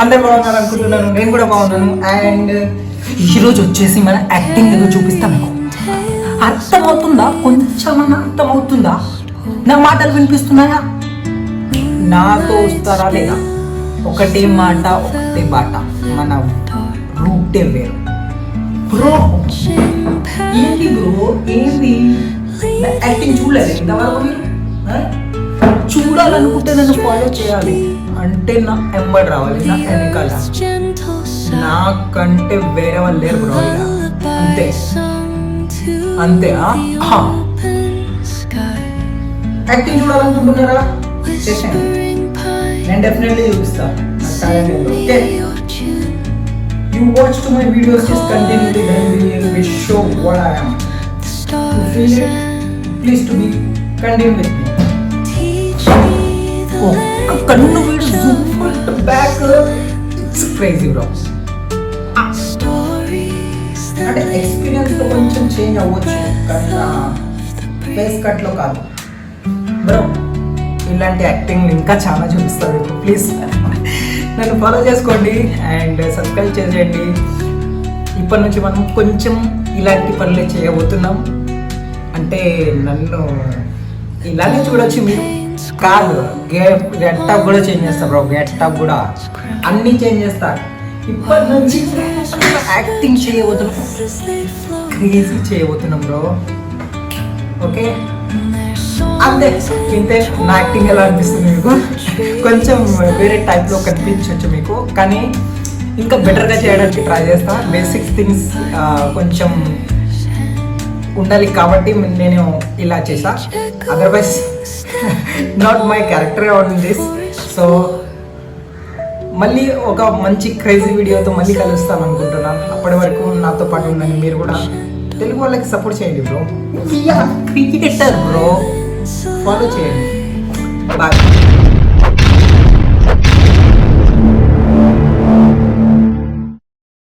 అందరు బాగున్నారు అనుకుంటున్నాను. నేను కూడా బాగున్నాను. అండ్ ఈరోజు వచ్చేసి మన యాక్టింగ్ ఏదో చూపిస్తాను. అర్థమవుతుందా? కొంచెం అర్థమవుతుందా? నా మాటలు వినిపిస్తున్నాయా? నాతో వస్తారా లేదా? ఒకటే మాట ఒకటే బాట. మన రూటే వేరు. బ్రో ఏంటి బ్రో ఏంది యాక్టింగ్ చూడలేదు. ఇంతవరకు మీరు నన్ను ఫాలో చేయాలి అంటే నా ఎంబడి రావాలి నా వెనకాల నాకంటే వేరే వాళ్ళు లేరు బ్రో అంతే అంతే యాక్టింగ్ చూడాలనుకుంటున్నారా చేసాను నేను డెఫినెట్లీ చూపిస్తాను you watch to my videos just continuously then we show what I am please to be continue with me ఒక్క కన్ను వీడు zoom back it's crazy bro అంటే ఎక్స్పీరియన్స్ కొంచెం చేంజ్ అవ్వచ్చు కానీ ఫేస్ కట్లో కాదు బ్రో ఇలాంటి యాక్టింగ్ ఇంకా చాలా చూపిస్తారు ప్లీజ్ నన్ను ఫాలో చేసుకోండి అండ్ సబ్స్క్రైబ్ చేసేయండి ఇప్పటి నుంచి మనం కొంచెం ఇలాంటి పనులే చేయబోతున్నాం అంటే నన్ను ఇలాగే చూడొచ్చు మీరు కాదు. గెట్టప్ కూడా చేంజ్ చేస్తా బ్రో గెట్టప్ కూడా అన్నీ చేంజ్ చేస్తా. ఇప్పటి నుంచి యాక్టింగ్ చేయబోతున్నాం. క్రేజీ చేయబోతున్నాం బ్రో ఓకే అంతే. ఇంతే. నా యాక్టింగ్ ఎలా అనిపిస్తుంది మీకు? కొంచెం వేరే టైప్లో కనిపించవచ్చు మీకు. కానీ ఇంకా బెటర్గా చేయడానికి ట్రై చేస్తా. బేసిక్ థింగ్స్ కొంచెం ఉండాలి కాబట్టి నేను ఇలా చేసా otherwise not my character on this so మళ్ళీ ఒక మంచి క్రేజీ వీడియోతో మళ్ళీ కలుస్తాను అనుకుంటున్నాను. అప్పటి వరకు నాతో పాటు ఉండండి. మీరు కూడా తెలుగు వాళ్ళకి సపోర్ట్ చేయండి బ్రో క్రికెటర్ బ్రో ఫాలో చేయండి. బాయ్